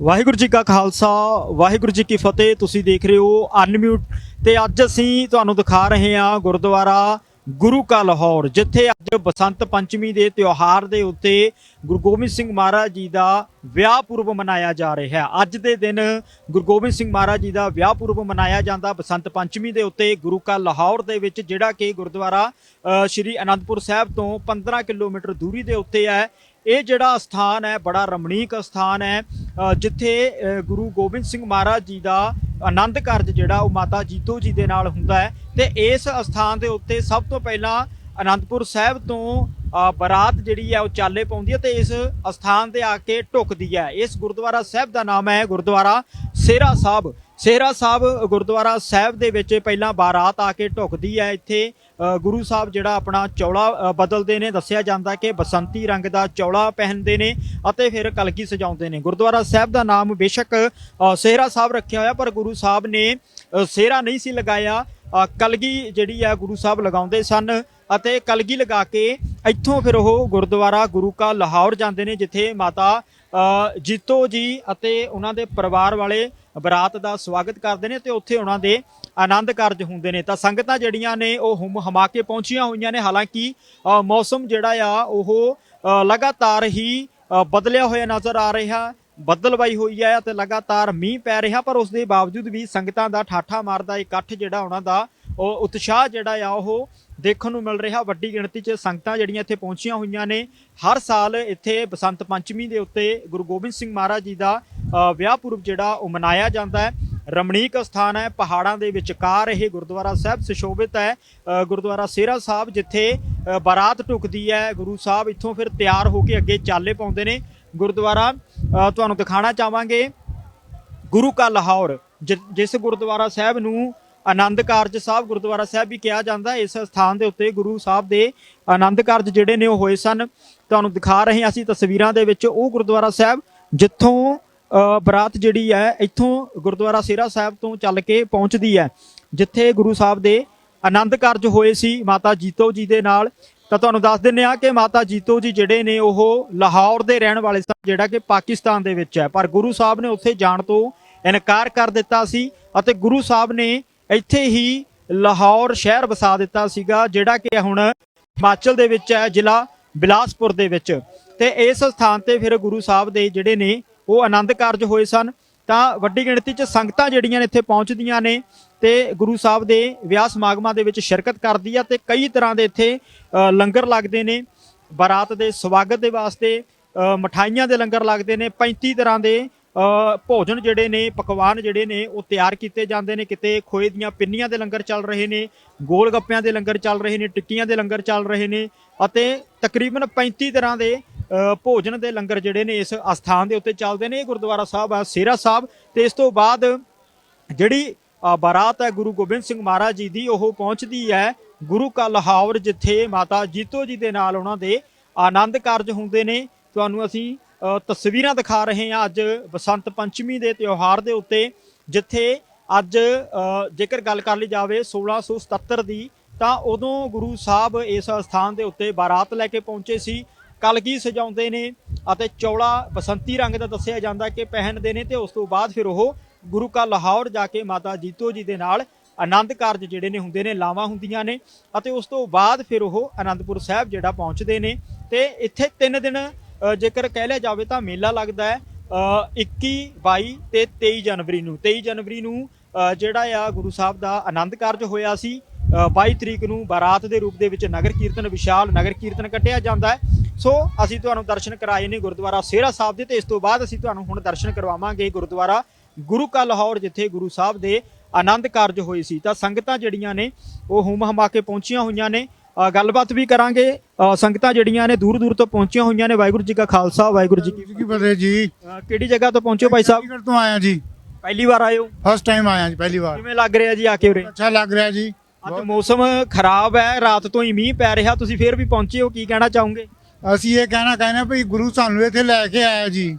ਵਾਹਿਗੁਰੂ ਜੀ ਕਾ ਖਾਲਸਾ, ਵਾਹਿਗੁਰੂ ਜੀ ਕੀ ਫਤਿਹ। ਤੁਸੀਂ ਦੇਖ ਰਹੇ ਹੋ ਅਨਮਿਊਟ ਤੇ ਅੱਜ ਅਸੀਂ ਤੁਹਾਨੂੰ ਦਿਖਾ ਰਹੇ ਹਾਂ ਗੁਰਦੁਆਰਾ ਗੁਰੂ ਕਾ ਲਾਹੌਰ, ਜਿੱਥੇ ਅੱਜ ਬਸੰਤ ਪੰਚਮੀ ਦੇ ਤਿਉਹਾਰ ਦੇ ਉੱਤੇ ਗੁਰੂ ਗੋਬਿੰਦ ਸਿੰਘ ਮਹਾਰਾਜ ਜੀ ਦਾ ਵਿਆਹ ਪੁਰਬ ਮਨਾਇਆ ਜਾ ਰਿਹਾ। ਹੈ ਅੱਜ ਦੇ ਦਿਨ ਗੁਰੂ ਗੋਬਿੰਦ ਸਿੰਘ ਮਹਾਰਾਜ ਜੀ ਦਾ ਵਿਆਹ ਪੁਰਬ ਮਨਾਇਆ ਜਾਂਦਾ ਬਸੰਤ ਪੰਚਮੀ ਦੇ ਉੱਤੇ ਗੁਰੂ ਕਾ ਲਾਹੌਰ ਦੇ ਵਿੱਚ, ਜਿਹੜਾ ਕਿ ਗੁਰਦੁਆਰਾ ਸ਼੍ਰੀ ਅਨੰਦਪੁਰ ਸਾਹਿਬ ਤੋਂ 15 ਕਿਲੋਮੀਟਰ ਦੂਰੀ ਦੇ ਉੱਤੇ ਹੈ। ਇਹ ਜਿਹੜਾ ਸਥਾਨ ਹੈ, ਬੜਾ ਰਮਣੀਕ ਸਥਾਨ ਹੈ। ਜਿੱਥੇ ਗੁਰੂ ਗੋਬਿੰਦ ਸਿੰਘ ਮਹਾਰਾਜ ਜੀ ਦਾ ਆਨੰਦ ਕਾਰਜ ਜਿਹੜਾ ਉਹ ਮਾਤਾ ਜੀਤੋ ਜੀ ਦੇ ਨਾਲ ਹੁੰਦਾ ਹੈ ਤੇ ਇਸ ਸਥਾਨ ਦੇ ਉੱਤੇ ਸਭ ਤੋਂ ਪਹਿਲਾਂ ਅਨੰਦਪੁਰ ਸਾਹਿਬ ਤੋਂ ਬਰਾਤ ਜਿਹੜੀ ਹੈ ਉਹ ਚਾਲੇ ਪਾਉਂਦੀ ਹੈ ਤੇ ਇਸ ਅਸਥਾਨ ਤੇ ਆ ਕੇ ਢੁਕਦੀ ਹੈ। ਇਸ ਗੁਰਦੁਆਰਾ ਸਾਹਿਬ ਦਾ ਨਾਮ ਹੈ ਗੁਰਦੁਆਰਾ ਸੇਰਾ ਸਾਹਿਬ। ਸੇਰਾ ਸਾਹਿਬ ਗੁਰਦੁਆਰਾ ਸਾਹਿਬ ਦੇ ਵਿੱਚ ਪਹਿਲਾਂ ਬਾਰਾਤ ਆ ਕੇ ਢੁਕਦੀ ਹੈ। ਇੱਥੇ ਗੁਰੂ ਸਾਹਿਬ ਜਿਹੜਾ ਆਪਣਾ ਚੌਲਾ ਬਦਲਦੇ ਨੇ ਦੱਸਿਆ ਜਾਂਦਾ ਕਿ ਬਸੰਤੀ ਰੰਗ ਦਾ ਚੌਲਾ ਪਹਿਨਦੇ ਨੇ ਅਤੇ ਫਿਰ ਕਲਗੀ ਸਜਾਉਂਦੇ ਨੇ। ਗੁਰਦੁਆਰਾ ਸਾਹਿਬ ਦਾ ਨਾਮ ਬੇਸ਼ੱਕ ਅ, ਸੇਹਰਾ ਸਾਹਿਬ ਰੱਖਿਆ ਹੋਇਆ ਪਰ ਗੁਰੂ ਸਾਹਿਬ ਨੇ ਅ, ਨਹੀਂ ਸੀ ਲਗਾਇਆ। ਕਲਗੀ ਜਿਹੜੀ ਆ ਗੁਰੂ ਸਾਹਿਬ ਲਗਾਉਂਦੇ ਸਨ ਅਤੇ ਕਲਗੀ ਲਗਾ ਕੇ ਇੱਥੋਂ ਫਿਰ ਉਹ ਗੁਰਦੁਆਰਾ ਗੁਰੂ ਕਾ ਲਾਹੌਰ ਜਾਂਦੇ ਨੇ, ਜਿੱਥੇ ਮਾਤਾ ਜੀਤੋ ਜੀ ਅਤੇ ਉਹਨਾਂ ਦੇ ਪਰਿਵਾਰ ਵਾਲੇ ਬਰਾਤ ਦਾ ਸਵਾਗਤ ਕਰਦੇ ਨੇ ਤੇ ਉੱਥੇ ਉਹਨਾਂ ਦੇ ਆਨੰਦ ਕਾਰਜ ਹੁੰਦੇ ਨੇ। ਤਾਂ ਸੰਗਤਾਂ ਜਿਹੜੀਆਂ ਨੇ ਉਹ ਹੁਮ ਹਮਾ ਕੇ ਪਹੁੰਚੀਆਂ ਹੋਈਆਂ ਨੇ। ਹਾਲਾਂਕਿ ਮੌਸਮ ਜਿਹੜਾ ਆ ਉਹ ਲਗਾਤਾਰ ਹੀ ਬਦਲਿਆ ਹੋਇਆ ਨਜ਼ਰ ਆ ਰਿਹਾ। ਬੱਦਲਵਾਈ ਹੋਈ ਹੈ ਤੇ ਲਗਾਤਾਰ ਮੀਂਹ ਪੈ ਰਿਹਾ ਪਰ ਉਸ ਦੇ ਬਾਵਜੂਦ ਵੀ ਸੰਗਤਾਂ ਦਾ ਠਾਠਾ ਮਾਰਦਾ ਇਕੱਠ ਜਿਹੜਾ ਉਹਨਾਂ ਦਾ ਉਹ ਉਤਸ਼ਾਹ ਜਿਹੜਾ ਆ ਉਹ ਦੇਖਣ ਨੂੰ ਮਿਲ ਰਿਹਾ। ਵੱਡੀ ਗਿਣਤੀ 'ਚ ਸੰਗਤਾਂ ਜਿਹੜੀਆਂ ਇੱਥੇ ਪਹੁੰਚੀਆਂ ਹੋਈਆਂ ਨੇ। ਹਰ ਸਾਲ ਇੱਥੇ ਬਸੰਤ ਪੰਚਮੀ ਦੇ ਉੱਤੇ ਗੁਰੂ ਗੋਬਿੰਦ ਸਿੰਘ ਮਹਾਰਾਜ ਜੀ ਦਾ ਵਿਆਹ ਪੁਰਬ ਜਿਹੜਾ ਉਹ ਮਨਾਇਆ ਜਾਂਦਾ ਹੈ। ਰਮਣੀਕ ਸਥਾਨ ਹੈ ਪਹਾੜਾਂ ਦੇ ਵਿਚਕਾਰ ਇਹ ਗੁਰਦੁਆਰਾ ਸਾਹਿਬ ਸੁਸ਼ੋਭਿਤ ਹੈ। ਗੁਰਦੁਆਰਾ ਸੇਰਾ ਸਾਹਿਬ ਜਿੱਥੇ ਅ, ਬਾਰਾਤ ਢੁਕਦੀ ਹੈ ਗੁਰੂ ਸਾਹਿਬ ਇੱਥੋਂ ਫਿਰ ਤਿਆਰ ਹੋ ਕੇ ਅੱਗੇ ਚਾਲੇ ਪਾਉਂਦੇ ਨੇ। ਗੁਰਦੁਆਰਾ ਤੁਹਾਨੂੰ ਦਿਖਾਣਾ ਚਾਹਾਂਗੇ ਗੁਰੂ ਕਾ ਲਾਹੌਰ ਜਿਸ ਗੁਰਦੁਆਰਾ ਸਾਹਿਬ ਨੂੰ ਆਨੰਦ ਕਾਰਜ ਸਾਹਿਬ ਗੁਰਦੁਆਰਾ ਸਾਹਿਬ ਵੀ ਕਿਹਾ ਜਾਂਦਾ ਇਸ ਸਥਾਨ ਦੇ ਉੱਤੇ ਗੁਰੂ ਸਾਹਿਬ ਦੇ ਆਨੰਦ ਕਾਰਜ ਜਿਹੜੇ ਨੇ ਉਹ ਹੋਏ ਸਨ। ਤੁਹਾਨੂੰ ਦਿਖਾ ਰਹੇ ਹਾਂ ਅਸੀਂ ਤਸਵੀਰਾਂ ਦੇ ਵਿੱਚ ਉਹ ਗੁਰਦੁਆਰਾ ਸਾਹਿਬ ਜਿੱਥੋਂ ਅ, ਬਰਾਤ ਜਿਹੜੀ ਹੈ ਇੱਥੋਂ ਗੁਰਦੁਆਰਾ ਸੇਰਾ ਸਾਹਿਬ ਤੋਂ ਚੱਲ ਕੇ ਪਹੁੰਚਦੀ ਹੈ ਜਿੱਥੇ ਗੁਰੂ ਸਾਹਿਬ ਦੇ ਆਨੰਦ ਕਾਰਜ ਹੋਏ ਸੀ ਮਾਤਾ ਜੀਤੋ ਜੀ ਦੇ ਨਾਲ। ਤਾਂ ਤੁਹਾਨੂੰ ਦੱਸ ਦਿੰਨੇ ਆ ਕਿ ਮਾਤਾ ਜੀਤੋ ਜੀ ਜਿਹੜੇ ਨੇ ਉਹ ਲਾਹੌਰ ਦੇ ਰਹਿਣ ਵਾਲੇ ਸਨ, ਜਿਹੜਾ ਕਿ ਪਾਕਿਸਤਾਨ ਦੇ ਵਿੱਚ ਹੈ। ਪਰ ਗੁਰੂ ਸਾਹਿਬ ਨੇ ਉੱਥੇ ਜਾਣ ਤੋਂ ਇਨਕਾਰ ਕਰ ਦਿੱਤਾ ਸੀ ਅਤੇ ਗੁਰੂ ਸਾਹਿਬ ਨੇ ਇੱਥੇ ਹੀ ਲਾਹੌਰ ਸ਼ਹਿਰ ਵਸਾ ਦਿੱਤਾ ਸੀਗਾ, ਜਿਹੜਾ ਕਿ ਹੁਣ ਹਿਮਾਚਲ ਦੇ ਵਿੱਚ ਹੈ, ਜ਼ਿਲ੍ਹਾ ਬਿਲਾਸਪੁਰ ਦੇ ਵਿੱਚ। ਤੇ ਇਸ ਸਥਾਨ ਤੇ ਫਿਰ ਗੁਰੂ ਸਾਹਿਬ ਦੇ ਜਿਹੜੇ ਨੇ ਉਹ ਆਨੰਦ ਕਾਰਜ ਹੋਏ ਸਨ। ਤਾਂ ਵੱਡੀ ਗਿਣਤੀ 'ਚ ਸੰਗਤਾਂ ਜਿਹੜੀਆਂ ਨੇ ਇੱਥੇ ਪਹੁੰਚਦੀਆਂ ਨੇ ਤੇ ਗੁਰੂ ਸਾਹਿਬ ਦੇ ਵਿਆਹ ਸਮਾਗਮਾਂ ਦੇ ਵਿੱਚ ਸ਼ਿਰਕਤ ਕਰਦੀ ਆ ਤੇ ਕਈ ਤਰ੍ਹਾਂ ਦੇ ਇੱਥੇ ਲੰਗਰ ਲੱਗਦੇ ਨੇ। ਬਾਰਾਤ ਦੇ ਸਵਾਗਤ ਦੇ ਵਾਸਤੇ ਅ, ਮਠਾਈਆਂ ਦੇ ਲੰਗਰ ਲੱਗਦੇ ਨੇ। 35 ਤਰ੍ਹਾਂ ਦੇ ਭੋਜਨ ਜਿਹੜੇ ਨੇ ਪਕਵਾਨ ਜਿਹੜੇ ਨੇ ਉਹ ਤਿਆਰ ਕੀਤੇ ਜਾਂਦੇ ਨੇ। ਕਿਤੇ ਖੋਏ ਦੀਆਂ ਪਿੰਨੀਆਂ ਦੇ ਲੰਗਰ ਚੱਲ ਰਹੇ ਨੇ ਗੋਲ ਗੱਪਿਆਂ ਦੇ ਲੰਗਰ ਚੱਲ ਰਹੇ ਨੇ ਟਿੱਕੀਆਂ ਦੇ ਲੰਗਰ ਚੱਲ ਰਹੇ ਨੇ ਅਤੇ ਤਕਰੀਬਨ 35 ਤਰ੍ਹਾਂ ਦੇ ਭੋਜਨ ਦੇ ਲੰਗਰ ਜਿਹੜੇ ਨੇ ਇਸ ਅਸਥਾਨ ਦੇ ਉੱਤੇ ਚੱਲਦੇ ਨੇ। ਇਹ ਗੁਰਦੁਆਰਾ ਸਾਹਿਬ ਆ ਸੇਰਾ ਸਾਹਿਬ। ਤੇ ਇਸ ਤੋਂ ਬਾਅਦ ਜਿਹੜੀ ਬਾਰਾਤ ਹੈ, ਗੁਰੂ ਗੋਬਿੰਦ ਸਿੰਘ ਮਹਾਰਾਜ ਜੀ ਦੀ। ਉਹ ਪਹੁੰਚਦੀ ਹੈ ਗੁਰੂ ਕਾ ਲਾਹੌਰ, ਜਿੱਥੇ ਮਾਤਾ ਜੀਤੋ ਜੀ ਦੇ ਨਾਲ ਉਹਨਾਂ ਦੇ ਆਨੰਦ ਕਾਰਜ ਹੁੰਦੇ ਨੇ। ਤੁਹਾਨੂੰ ਅਸੀਂ ਤਸਵੀਰਾਂ ਦਿਖਾ ਰਹੇ ਹਾਂ ਅੱਜ ਬਸੰਤ ਪੰਚਮੀ ਦੇ ਤਿਉਹਾਰ ਦੇ ਉੱਤੇ, ਜਿੱਥੇ ਅੱਜ ਜੇਕਰ ਗੱਲ ਕਰ ਲਈ ਜਾਵੇ 1677 ਦੀ, ਤਾਂ ਉਦੋਂ ਗੁਰੂ ਸਾਹਿਬ ਇਸ ਸਥਾਨ ਦੇ ਉੱਤੇ ਬਾਰਾਤ ਲੈ ਕੇ ਪਹੁੰਚੇ ਸੀ। ਕਲਗੀ ਸਜਾਉਂਦੇ ਨੇ ਅਤੇ ਚੌਲਾ ਬਸੰਤੀ ਰੰਗ ਦਾ ਦੱਸਿਆ ਜਾਂਦਾ ਕਿ ਪਹਿਨਦੇ ਨੇ ਤੇ ਉਸ ਤੋਂ ਬਾਅਦ ਫਿਰ ਉਹ ਗੁਰੂ ਕਾ ਲਾਹੌਰ ਜਾ ਕੇ ਮਾਤਾ ਜੀਤੋ ਜੀ ਦੇ ਨਾਲ ਆਨੰਦ ਕਾਰਜ ਜਿਹੜੇ ਨੇ ਹੁੰਦੇ ਨੇ ਲਾਵਾਂ ਹੁੰਦੀਆਂ ਨੇ ਅਤੇ ਉਸ ਤੋਂ ਬਾਅਦ ਫਿਰ ਉਹ ਆਨੰਦਪੁਰ ਸਾਹਿਬ ਜਿਹੜਾ ਪਹੁੰਚਦੇ ਨੇ ਤੇ ਇੱਥੇ 3 ਦਿਨ ਜੇਕਰ ਕਹਿ ਲਿਆ ਜਾਵੇ ਤਾਂ ਮੇਲਾ ਲੱਗਦਾ ਹੈ ਅ, 21 22 ਤੇ 23 ਜਨਵਰੀ ਨੂੰ। 23 ਜਨਵਰੀ ਨੂੰ ਜਿਹੜਾ ਆ ਗੁਰੂ ਸਾਹਿਬ ਦਾ ਆਨੰਦ ਕਾਰਜ ਹੋਇਆ ਸੀ ਅ, 22 ਤਰੀਕ ਨੂੰ ਬਾਰਾਤ ਦੇ ਰੂਪ ਦੇ ਵਿੱਚ ਨਗਰ ਕੀਰਤਨ ਵਿਸ਼ਾਲ ਨਗਰ ਕੀਰਤਨ ਕੱਢਿਆ ਜਾਂਦਾ ਹੈ। ਸੋ ਅਸੀਂ ਤੁਹਾਨੂੰ ਦਰਸ਼ਨ ਕਰਾਏ ਨੇ ਗੁਰਦੁਆਰਾ ਸੇਰਾ ਸਾਹਿਬ ਦੇ ਤੇ ਇਸ ਤੋਂ ਬਾਅਦ ਅਸੀਂ ਤੁਹਾਨੂੰ ਹੁਣ ਦਰਸ਼ਨ ਕਰਵਾਵਾਂਗੇ ਗੁਰਦੁਆਰਾ ਗੁਰੂ ਕਾ ਲਾਹੌਰ ਜਿੱਥੇ ਗੁਰੂ ਸਾਹਿਬ ਦੇ ਆਨੰਦ ਕਾਰਜ ਹੋਏ ਸੀ ਤਾਂ ਸੰਗਤਾਂ ਜਿਹੜੀਆਂ ਨੇ ਉਹ ਹੁਮ ਹਮਾ ਕੇ ਪਹੁੰਚੀਆਂ ਹੋਈਆਂ ਨੇ। ਗੱਲਬਾਤ ਵੀ ਕਰਾਂਗੇ। ਸੰਗਤਾਂ ਜਿਹੜੀਆਂ ਨੇ ਦੂਰ ਦੂਰ ਤੋਂ ਪਹੁੰਚੀਆਂ ਹੋਈਆਂ ਨੇ। ਵਾਹਿਗੁਰੂ ਜੀ ਕਾ ਖਾਲਸਾ ਵਾਹਿਗੁਰੂ ਜੀ ਕੀ ਫਤਿਹ ਜੀ। ਕਿਹੜੀ ਜਗ੍ਹਾ ਤੋਂ ਪਹੁੰਚੇ ਭਾਈ ਸਾਹਿਬ? ਚੰਡੀਗੜ੍ਹ ਤੋਂ ਆਇਆ ਜੀ। ਪਹਿਲੀ ਵਾਰ ਆਏ ਹੋ? ਫਸਟ ਟਾਈਮ ਆਇਆ ਜੀ ਪਹਿਲੀ ਵਾਰ। ਕਿਵੇਂ ਲੱਗ ਰਿਹਾ ਜੀ ਆ ਕੇ ਉਰੇ? ਅੱਛਾ ਲੱਗ ਰਿਹਾ ਜੀ। ਅੱਜ ਮੌਸਮ ਖਰਾਬ ਹੈ ਰਾਤ ਤੋਂ ਹੀ ਮੀਂਹ ਪੈ ਰਿਹਾ ਤੁਸੀਂ ਫੇਰ ਵੀ ਪਹੁੰਚੇ ਹੋ ਕੀ ਕਹਿਣਾ ਚਾਹੋਗੇ? ਅਸੀਂ ਇਹ ਕਹਿਣਾ ਕਹਿੰਦੇ ਭਈ ਗੁਰੂ ਸਾਨੂੰ ਇੱਥੇ ਲੈ ਕੇ ਆਇਆ ਜੀ।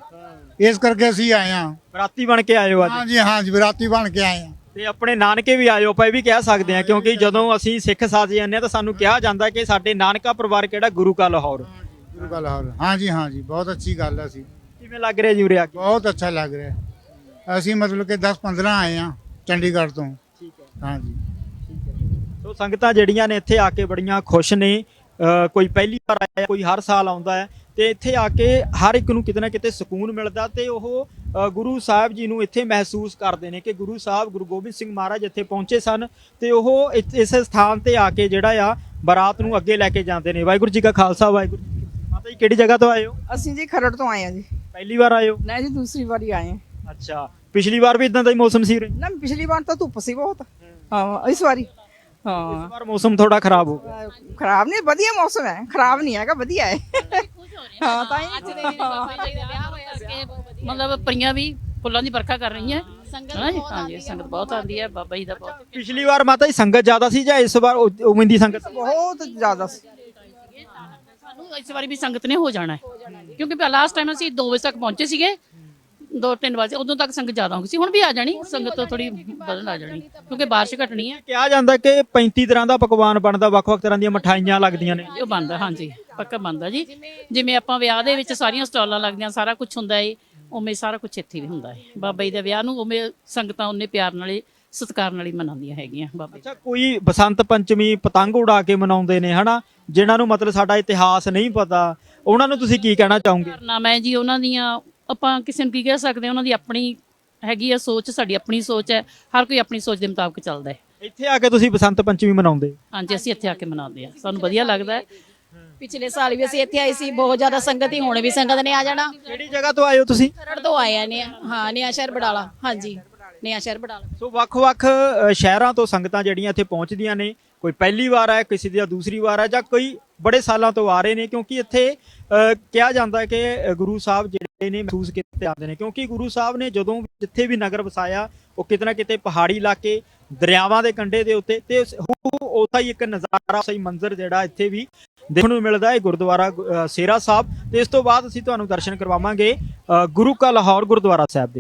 ਇਸ ਕਰਕੇ ਅਸੀਂ ਆਏ ਹਾਂ। ਬਰਾਤੀ ਬਣ ਕੇ ਆਏ ਹੋ ਅੱਜ। ਹਾਂ ਜੀ ਹਾਂ ਜੀ ਵਿਰਾਤੀ ਬਣ ਕੇ ਆਏ ਹਾਂ ਤੇ ਆਪਣੇ ਨਾਨਕੇ ਵੀ ਆਇਓ ਆਪਾਂ ਇਹ ਵੀ ਕਹਿ ਸਕਦੇ ਹਾਂ ਕਿਉਂਕਿ ਜਦੋਂ ਅਸੀਂ ਸਿੱਖ ਸਾਜ ਜਾਂਦੇ ਹਾਂ ਤਾਂ ਸਾਨੂੰ ਕਿਹਾ ਜਾਂਦਾ ਕਿ ਸਾਡੇ ਨਾਨਕਾ ਪਰਿਵਾਰ ਕਿਹੜਾ? ਗੁਰੂ ਕਾ ਲਾਹੌਰ। ਗੁਰੂ ਕਾ ਲਾਹੌਰ। ਹਾਂ ਜੀ ਹਾਂ ਜੀ ਬਹੁਤ ਅੱਛੀ ਗੱਲ ਹੈ ਸੀ ਕਿਵੇਂ ਲੱਗ ਰਿਹਾ ਜੀ ਉਰੇ ਆ ਕੇ? ਬਹੁਤ ਅੱਛਾ ਲੱਗ ਰਿਹਾ। ਹੈ। ਅਸੀਂ ਮਤਲਬ ਕਿ 10 15 ਆਏ ਆ ਚੰਡੀਗੜ੍ਹ ਤੋਂ। ਠੀਕ ਹੈ। ਹਾਂਜੀ। ਸੋ ਸੰਗਤਾਂ ਜਿਹੜੀਆਂ ਨੇ ਇੱਥੇ ਆ ਕੇ ਬੜੀਆਂ ਖੁਸ਼ ਨੇ। ਅ, ਕੋਈ ਪਹਿਲੀ ਵਾਰ ਆਇਆ ਕੋਈ ਹਰ ਸਾਲ ਆਉਂਦਾ ਹੈ। ਤੇ ਇੱਥੇ ਆ ਕੇ ਹਰ ਇੱਕ ਨੂੰ ਕਿਤੇ ਨਾ ਕਿਤੇ ਸਕੂਨ ਮਿਲਦਾ ਤੇ ਉਹ ਗੁਰੂ ਸਾਹਿਬ ਜੀ ਨੂੰ ਇੱਥੇ ਮਹਿਸੂਸ ਕਰਦੇ ਨੇ ਕਿ ਗੁਰੂ ਸਾਹਿਬ ਗੁਰੂ ਗੋਬਿੰਦ ਸਿੰਘ ਮਹਾਰਾਜ ਇੱਥੇ ਪਹੁੰਚੇ ਸਨ ਤੇ ਉਹ ਇਸ ਇਸ ਸਥਾਨ ਤੇ ਆ ਕੇ ਜਿਹੜਾ ਆ ਬਰਾਤ ਨੂੰ ਅੱਗੇ ਲੈ ਕੇ ਜਾਂਦੇ ਨੇ। ਵਾਹਿਗੁਰੂ ਜੀ ਕਾ ਖਾਲਸਾ ਵਾਹਿਗੁਰੂ ਜੀ ਕੀ ਫਤਿਹ। ਮਾਤਾ ਜੀ ਕਿਹੜੀ ਜਗ੍ਹਾ ਤੋਂ ਆਏ ਹੋ? ਅਸੀਂ ਜੀ ਖਰੜ ਤੋਂ ਆਏ ਆ ਜੀ। ਪਹਿਲੀ ਵਾਰ ਆਏ ਹੋ? ਨਾ ਜੀ ਦੂਸਰੀ ਵਾਰੀ ਆਏ ਹਾਂ। ਅੱਛਾ। ਪਿਛਲੀ ਵਾਰ ਵੀ ਇਦਾਂ ਦਾ ਹੀ ਮੌਸਮ ਸੀ ਉਰੇ ਨਾ ਪਿਛਲੀ ਵਾਰ ਤਾਂ ਧੁੱਪ ਸੀ ਬਹੁਤ। ਹਾਂ। ਇਸ ਵਾਰੀ। ਇਸ ਹਾਂ ਵਾਰ ਮੌਸਮ ਥੋੜਾ ਖਰਾਬ ਹੋ ਗਿਆ। ਖਰਾਬ ਨਹੀਂ ਵਧੀਆ ਮੌਸਮ ਹੈ। ਖਰਾਬ ਨਹੀਂ ਹੈਗਾ ਵਧੀਆ ਹੈ। ਹਾਂ ਤਾਂ ਹੀ। ਮਤਲਬ ਪਰੀਆਂ ਵੀ ਫੁੱਲਾਂ ਦੀ ਵਰਖਾ ਕਰ ਰਹੀਆਂ। ਹਾਂ ਜੀ? ਹਾਂਜੀ ਸੰਗਤ ਬਹੁਤ ਆਉਂਦੀ ਹੈ ਬਾਬਾ ਜੀ ਦਾ ਬਹੁਤ। ਪਿਛਲੀ ਵਾਰ ਮਾਤਾ ਜੀ ਸੰਗਤ ਜ਼ਿਆਦਾ ਸੀ ਜਾਂ ਇਸ ਵਾਰ ਉਵੇਂ ਦੀ ਸੰਗਤ? ਬਹੁਤ ਜ਼ਿਆਦਾ ਸੀ। ਸਾਨੂੰ ਇਸ ਵਾਰੀ ਵੀ ਸੰਗਤ ਨੇ ਹੋ ਜਾਣਾ ਹੈ। ਕਿਉਂਕਿ ਲਾਸਟ ਟਾਈਮ ਅਸੀਂ 2 ਵਜੇ ਤੱਕ ਪਹੁੰਚੇ ਸੀਗੇ ਦੋ ਤਿੰਨ ਵਜੇ ਉਦੋਂ ਤੱਕ ਸੰਗਤ ਜ਼ਿਆਦਾ ਹੋ ਗਈ ਸੀ। ਹੁਣ ਵੀ ਆ ਜਾਣੀ ਸੰਗਤ ਥੋੜੀ ਵਧਣ ਆ ਜਾਣੀ ਕਿਉਂਕਿ ਬਾਰਿਸ਼ ਘਟਣੀ ਹੈ ਕਿਹਾ ਜਾਂਦਾ ਕਿ 35 ਤਰ੍ਹਾਂ ਦਾ ਪਕਵਾਨ ਬਣਦਾ ਵੱਖ-ਵੱਖ ਤਰ੍ਹਾਂ ਦੀਆਂ ਮਠਾਈਆਂ ਲੱਗਦੀਆਂ ਨੇ। ਉਹ ਬੰਦਾ ਹਾਂਜੀ। ਪੱਕਾ ਬੰਦਾ ਜੀ। ਜਿਵੇਂ ਆਪਾਂ ਵਿਆਹ ਦੇ ਵਿੱਚ ਸਾਰੀਆਂ ਸਟਾਲਾਂ ਲੱਗਦੀਆਂ ਸਾਰਾ ਕੁਝ ਹੁੰਦਾ ਏ ਉਵੇਂ ਸਾਰਾ ਕੁਝ ਇੱਥੇ ਵੀ ਹੁੰਦਾ ਹੈ ਬਾਬਾ ਜੀ ਦੇ ਵਿਆਹ ਨੂੰ ਉਵੇਂ ਸੰਗਤਾਂ ਉਹਨੇ ਪਿਆਰ ਨਾਲੇ ਸਤਿਕਾਰ ਨਾਲ ਹੀ ਮਨਾਉਂਦੀਆਂ ਹੈਗੀਆਂ ਬਾਬਾ ਜੀ। ਅੱਛਾ ਕੋਈ ਬਸੰਤ ਪੰਚਮੀ ਪਤੰਗ ਉਡਾ ਕੇ ਮਨਾਉਂਦੇ ਨੇ ਹਨਾ? ਜਿਨ੍ਹਾਂ ਨੂੰ ਮਤਲਬ ਸਾਡਾ ਇਤਿਹਾਸ ਨਹੀਂ ਪਤਾ ਉਹਨਾਂ ਨੂੰ ਤੁਸੀਂ ਕੀ ਕਹਿਣਾ ਚਾਹੋਗੇ? ਕਾਰਨਾਮਾ ਹੈ ਜੀ ਉਹਨਾਂ ਦੀਆਂ ਆਪਾਂ ਕਿਸੇ ਨੂੰ ਕੀ ਕਹਿ ਸਕਦੇ ਹਾਂ ਉਹਨਾਂ ਦੀ ਆਪਣੀ ਹੈਗੀ ਆ ਸੋਚ ਸਾਡੀ ਆਪਣੀ ਸੋਚ ਹੈ ਹਰ ਕੋਈ ਆਪਣੀ ਸੋਚ ਦੇ ਮੁਤਾਬਕ ਚੱਲਦਾ ਹੈ ਇੱਥੇ ਆ ਕੇ ਤੁਸੀਂ ਬਸੰਤ ਪੰਚਮੀ ਮਨਾਉਂਦੇ? ਹਾਂਜੀ ਅਸੀਂ ਇੱਥੇ ਆ ਕੇ ਮਨਾਉਂਦੇ ਹਾਂ। ਸਾਨੂੰ ਵਧੀਆ ਲੱਗਦਾ ਹੈ ਪਿਛਲੇ ਸਾਲ ਵੀ ਅਸੀਂ ਇੱਥੇ ਆਏ ਸੀ ਬਹੁਤ ਜ਼ਿਆਦਾ ਸੰਗਤ ਹੀ ਹੁਣ ਵੀ ਸੰਗਤ ਨੇ ਆ ਜਾਣਾ। ਕਿਹੜੀ ਜਗ੍ਹਾ ਤੋਂ ਆਏ ਹੋ ਤੁਸੀਂ? ਖਰੜ ਤੋਂ ਆਏ ਆ ਨੇ ਹਾਂ ਨਿਆ ਸ਼ਹਿਰ ਬਡਾਲਾ ਹਾਂਜੀ ਨਿਆ ਸ਼ਹਿਰ ਬਡਾਲਾ। ਸੋ ਵੱਖ-ਵੱਖ ਸ਼ਹਿਰਾਂ ਤੋਂ ਸੰਗਤਾਂ ਜਿਹੜੀਆਂ ਇੱਥੇ ਪਹੁੰਚਦੀਆਂ ਨੇ ਕੋਈ ਪਹਿਲੀ ਵਾਰ ਹੈ ਕਿਸੇ ਦੀ ਦੂਸਰੀ ਵਾਰ ਹੈ ਜਾਂ ਕੋਈ ਬੜੇ ਸਾਲਾਂ ਤੋਂ ਆ ਰਹੇ ਨੇ ਕਿਉਂਕਿ ਇੱਥੇ ਕਿਹਾ ਜਾਂਦਾ ਹੈ ਕਿ ਗੁਰੂ ਸਾਹਿਬ ਜਿਹੜੇ ਨੇ ਮਹਿਸੂਸ ਕੀਤੇ ਜਾਂਦੇ ਨੇ ਕਿਉਂਕਿ ਗੁਰੂ ਸਾਹਿਬ ਨੇ ਜਦੋਂ ਜਿੱਥੇ ਵੀ ਨਗਰ ਵਸਾਇਆ ਉਹ ਕਿਤੇ ਨਾ ਕਿਤੇ ਪਹਾੜੀ ਇਲਾਕੇ ਦਰਿਆਵਾਂ ਦੇ ਕੰਢੇ ਦੇ ਉੱਤੇ ਤੇ ਉਸਾ ਹੀ ਇੱਕ ਨਜ਼ਾਰਾ ਸਹੀ ਮੰਜ਼ਰ ਜਿਹੜਾ ਇੱਥੇ ਵੀ ਦੇਖਣ ਨੂੰ ਮਿਲਦਾ ਹੈ ਗੁਰਦੁਆਰਾ ਸੇਰਾ ਸਾਹਿਬ। ਤੇ ਇਸ ਤੋਂ ਬਾਅਦ ਅਸੀਂ ਤੁਹਾਨੂੰ ਦਰਸ਼ਨ ਕਰਵਾਵਾਂਗੇ ਅ, ਗੁਰੂ ਕਾ ਲਾਹੌਰ ਗੁਰਦੁਆਰਾ ਸਾਹਿਬ ਦੇ।